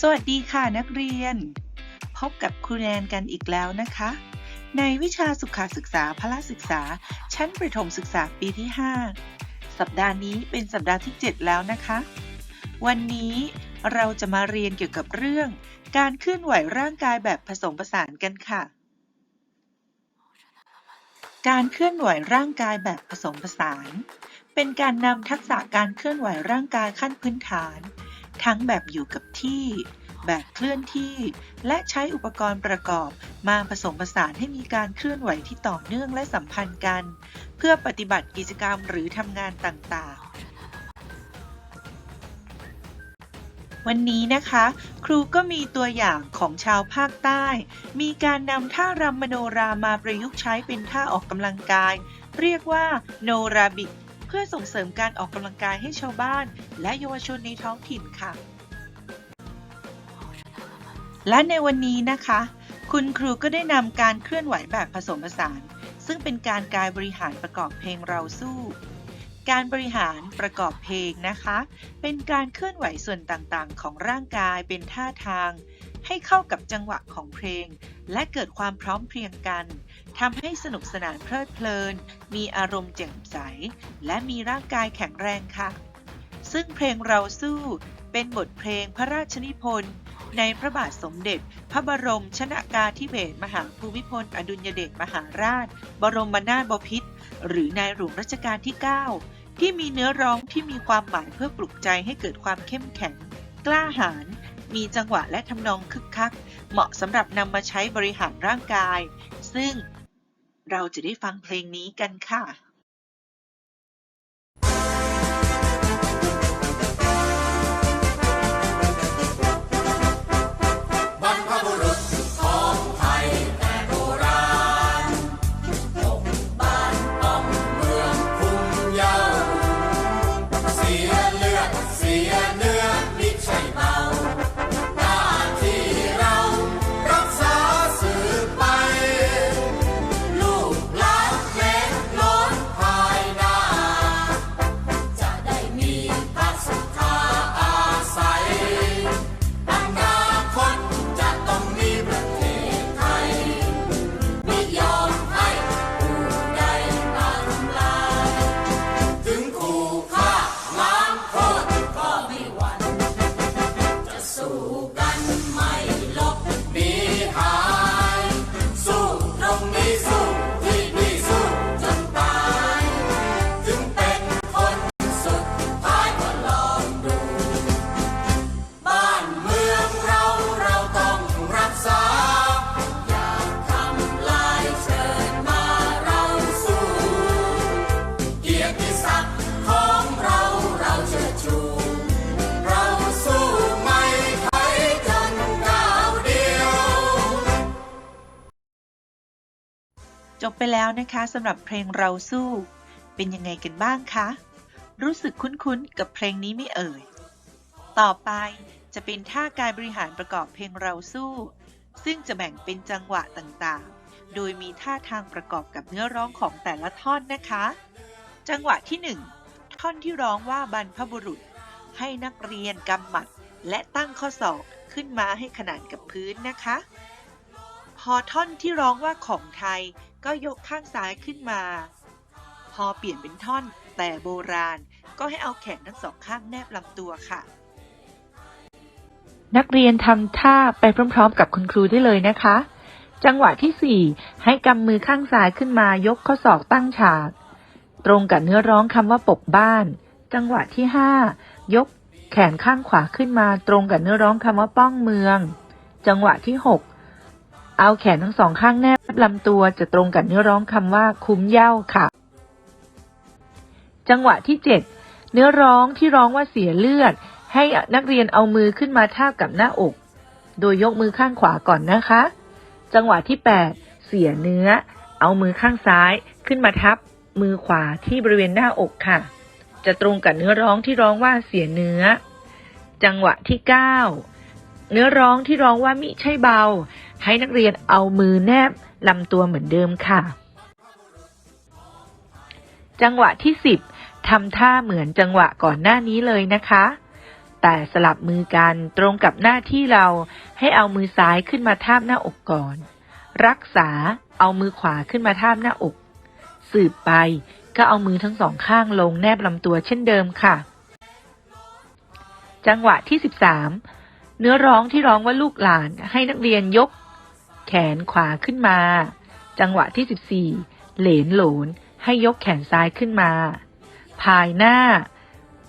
สวัสดีค่ะนักเรียน พบกับครูแนนกันอีกแล้วนะคะ ในวิชาสุขศึกษาพละศึกษา ชั้นประถมศึกษาปีที่ 5 สัปดาห์นี้เป็นสัปดาห์ที่ 7 แล้วนะคะ วันนี้เราจะมาเรียนเกี่ยวกับเรื่อง การเคลื่อนไหวร่างกายแบบผสมผสานกันค่ะ การเคลื่อนไหวร่างกายแบบผสมผสาน เป็นการนำทักษะการเคลื่อนไหวร่างกายขั้นพื้นฐาน ทั้งแบบอยู่กับที่ แบบเคลื่อนที่ และใช้อุปกรณ์ประกอบมาผสมผสานให้มีการเคลื่อนไหวที่ต่อเนื่องและสัมพันธ์กัน เพื่อปฏิบัติกิจกรรมหรือทำงานต่างๆวันนี้นะคะ ครูก็มีตัวอย่างของชาวภาคใต้ มีการนำท่ารำมโนรามาประยุกต์ใช้เป็นท่าออกกำลังกาย เรียกว่าโนราบิก เพื่อส่งเสริมการออกกำลังกายให้ชาวบ้าน และเยาวชนในท้องถิ่นค่ะ และในวันนี้นะคะ คุณครูก็ได้นำการเคลื่อนไหวแบบผสมผสาน ซึ่งเป็นการกายบริหารประกอบเพลงเราสู้การบริหารประกอบเพลงนะคะ เป็นการเคลื่อนไหวส่วนต่างๆ ของร่างกายเป็นท่าทาง ให้เข้ากับจังหวะของเพลง และเกิดความพร้อมเพรียงกัน ทำให้สนุกสนานเพลิดเพลิน มีอารมณ์แจ่มใส และมีร่างกายแข็งแรงค่ะ ซึ่งเพลงเราสู้เป็นบทเพลงพระราชนิพนธ์ในพระบาทสมเด็จ พระบรมชนากาธิเบศรมหาภูมิพล อดุลยเดชมหาราช บรมนาถบพิตรหรือในหลวงรัชกาลที่ 9 ที่มีเนื้อร้องที่มีความหมายเพื่อปลุกใจให้เกิดความเข้มแข็ง กล้าหาญมีจังหวะและทำนองคึกคัก เหมาะสำหรับนำมาใช้บริหารร่างกาย ซึ่ง เราจะได้ฟังเพลงนี้กันค่ะ บไปแล้วนะคะสำหรับเพลงเราสู้ เป็นยังไงกันบ้างคะ รู้สึกคุ้นๆ กับเพลงนี้ไม่เอ่ย ต่อไปจะเป็นท่ากายบริหารประกอบเพลงเราสู้ ซึ่งจะแบ่งเป็นจังหวะต่างๆ โดยมีท่าทางประกอบกับเนื้อร้องของแต่ละท่อนนะคะ จังหวะที่ 1 ท่อนที่ร้องว่าบรรพบุรุษ ให้นักเรียนกำหมัด และตั้งข้อศอกขึ้นมาให้ขนานกับพื้นนะคะ พอท่อนที่ร้องว่าของไทย ก็ยกข้างซ้ายขึ้นมา พอเปลี่ยนเป็นท่อน แต่โบราณก็ให้เอาแขนทั้งสองข้างแนบลำตัวค่ะ นักเรียนทำท่าไปพร้อม ๆ กับคุณครูได้เลยนะคะ จังหวะที่ 4 ให้กำมือข้างซ้ายขึ้นมายกข้อศอกตั้งฉาก ตรงกับเนื้อร้องคำว่าปกบ้าน จังหวะที่ 5 ยกแขนข้างขวาขึ้นมาตรงกับเนื้อร้องคำว่าป้องเมือง จังหวะที่ 6 เอาแขนทั้งสองข้างแนบลำตัวจะตรงกับเนื้อร้องคำว่าคุ้มเย้าค่ะ จังหวะที่7เนื้อร้องที่ร้องว่าเสียเลือด ให้นักเรียนเอามือขึ้นมาทาบกับหน้าอก โดยยกมือข้างขวาก่อนนะคะ จังหวะที่8เสียเนื้อ เอามือข้างซ้ายขึ้นมาทับ มือขวาที่บริเวณหน้าอกค่ะ จะตรงกับเนื้อร้องที่ร้องว่าเสียเนื้อ จังหวะที่9เนื้อร้องที่ร้องว่ามิใช่เบา ให้นักเรียนเอามือแนบลำตัวเหมือนเดิมค่ะ จังหวะที่ 10ทำท่าเหมือนจังหวะก่อนหน้านี้เลยนะคะ แต่สลับมือกันตรงกับหน้าที่เราให้เอามือซ้ายขึ้นมาทาบหน้าอกก่อน รักษาเอามือขวาขึ้นมาทาบหน้าอก สืบไปก็เอามือทั้งสองข้างลงแนบลำตัวเช่นเดิมค่ะ จังหวะที่ 13 เนื้อร้องที่ร้องว่าลูกหลานให้นักเรียนยก แขนขวาขึ้นมา จังหวะที่ 14 เหลนโหลน ให้ยกแขนซ้ายขึ้นมา ภายหน้า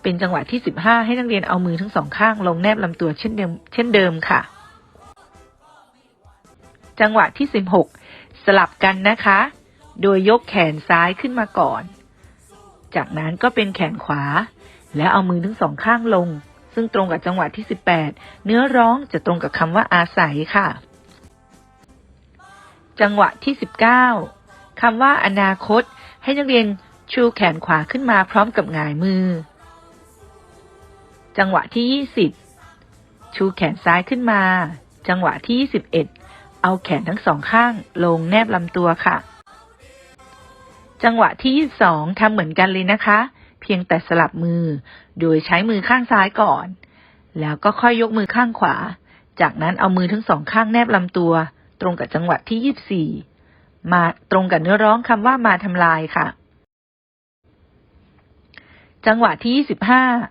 เป็นจังหวะที่ 15 ให้นักเรียนเอามือทั้งสองข้างลงแนบลำตัวเช่นเดิมเช่นเดิมค่ะ จังหวะที่ 16 สลับกันนะคะ โดยยกแขนซ้ายขึ้นมาก่อน จากนั้นก็เป็นแขนขวา แล้วเอามือทั้งสองข้างลง ซึ่งตรงกับจังหวะที่ 18 เนื้อร้องจะตรงกับคำว่าอาศัยค่ะ จังหวะที่ 19คำว่าอนาคต ให้นักเรียนชูแขนขวาขึ้นมาพร้อมกับหงายมือ จังหวะที่ 20 ชูแขนซ้ายขึ้นมา จังหวะที่ 21 เอาแขนทั้งสองข้างลงแนบลำตัวค่ะ จังหวะที่ 22ทำเหมือนกันเลยนะคะ เพียงแต่สลับมือ โดยใช้มือข้างซ้ายก่อน แล้วก็ค่อยยกมือข้างขวา จากนั้นเอามือทั้งสองข้างแนบลำตัว ตรงกับจังหวะที่ 24 มาตรงกับเนื้อร้องคำว่ามาทำลายค่ะ จังหวะที่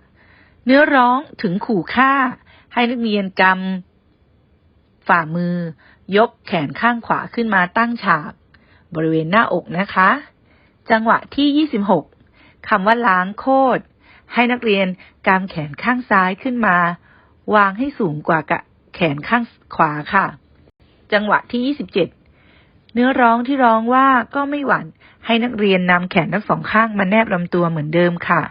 25 เนื้อร้องถึงขู่ฆ่า ให้นักเรียนกำฝ่ามือ ยกแขนข้างขวาขึ้นมาตั้งฉาก บริเวณหน้าอกนะคะ จังหวะที่ 26คำว่าล้างโคตรให้นักเรียนกำแขนข้างซ้ายขึ้นมา วางให้สูงกว่ากะแขนข้างขวาค่ะ จังหวะที่ 27 เนื้อร้องที่ร้องว่าก็ไม่หวั่นให้นักเรียนนำแขนทั้งสองข้างมาแนบลำตัวเหมือนเดิมค่ะ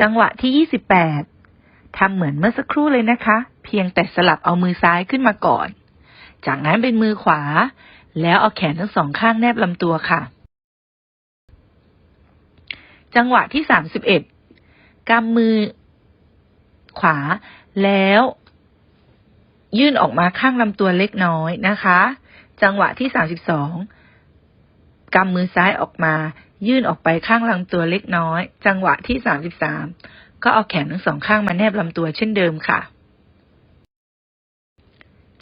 จังหวะที่ 28 ทำเหมือนเมื่อสักครู่เลยนะคะ เพียงแต่สลับเอามือซ้ายขึ้นมาก่อน จากนั้นเป็นมือขวา แล้วเอาแขนทั้งสองข้างแนบลำตัวค่ะ จังหวะที่ 31กำมือขวาแล้ว ยื่นออกมาข้างลำตัวเล็กน้อยนะคะ จังหวะที่32กำมือซ้ายออกมา ยื่นออกไปข้างลำตัวเล็กน้อย จังหวะที่33ก็เอาแขนทั้งสองข้างมาแนบลำตัวเช่นเดิมค่ะ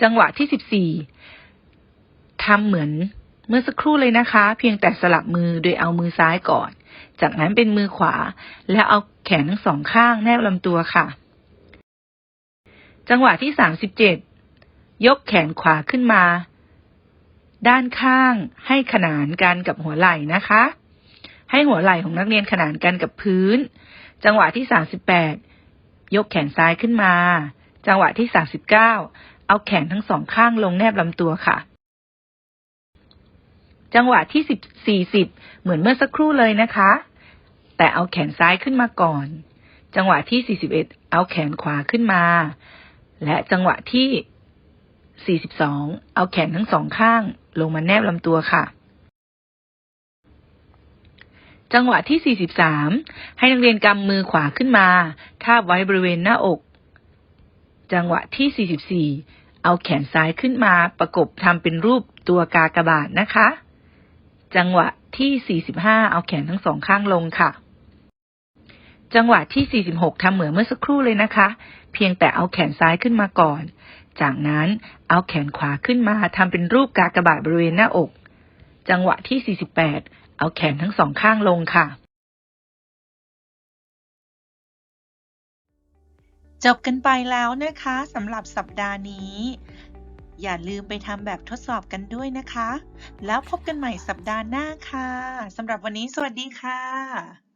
จังหวะที่14ทำเหมือนเมื่อสักครู่เลยนะคะ เพียงแต่สลับมือโดยเอามือซ้ายก่อน จากนั้นเป็นมือขวา แล้วเอาแขนทั้งสองข้างแนบลำตัวค่ะ จังหวะที่37ยกแขนขวาขึ้นมา ด้านข้างให้ขนานกันกับหัวไหล่นะคะ ให้หัวไหล่ของนักเรียนขนานกันกับพื้น จังหวะที่38ยกแขนซ้ายขึ้นมา จังหวะที่39เอาแขนทั้งสองข้างลงแนบลำตัวค่ะ จังหวะที่10 40เหมือนเมื่อสักครู่เลยนะคะ แต่เอาแขนซ้ายขึ้นมาก่อน จังหวะที่41เอาแขนขวาขึ้นมา และจังหวะที่ 42 เอาแขนทั้งสองข้างลงมาแนบลำตัวค่ะ จังหวะที่ 43 ให้นักเรียนกำมือขวาขึ้นมา ทาบไว้บริเวณหน้าอก จังหวะที่ 44 เอาแขนซ้ายขึ้นมาประกบทำเป็นรูปตัวกากบาทนะคะ จังหวะที่ 45 เอาแขนทั้งสองข้างลงค่ะ จังหวะที่ 46 ทำเหมือนเมื่อสักครู่เลยนะคะ เพียงแต่เอาแขนซ้ายขึ้นมาก่อน จากนั้นเอาแขนขวาขึ้นมาทำเป็นรูปกากบาทบริเวณหน้าอก จังหวะที่ 48 เอาแขนทั้งสองข้างลงค่ะ จบกันไปแล้วนะคะสำหรับสัปดาห์นี้ อย่าลืมไปทำแบบทดสอบกันด้วยนะคะ แล้วพบกันใหม่สัปดาห์หน้าค่ะสำหรับวันนี้สวัสดีค่ะ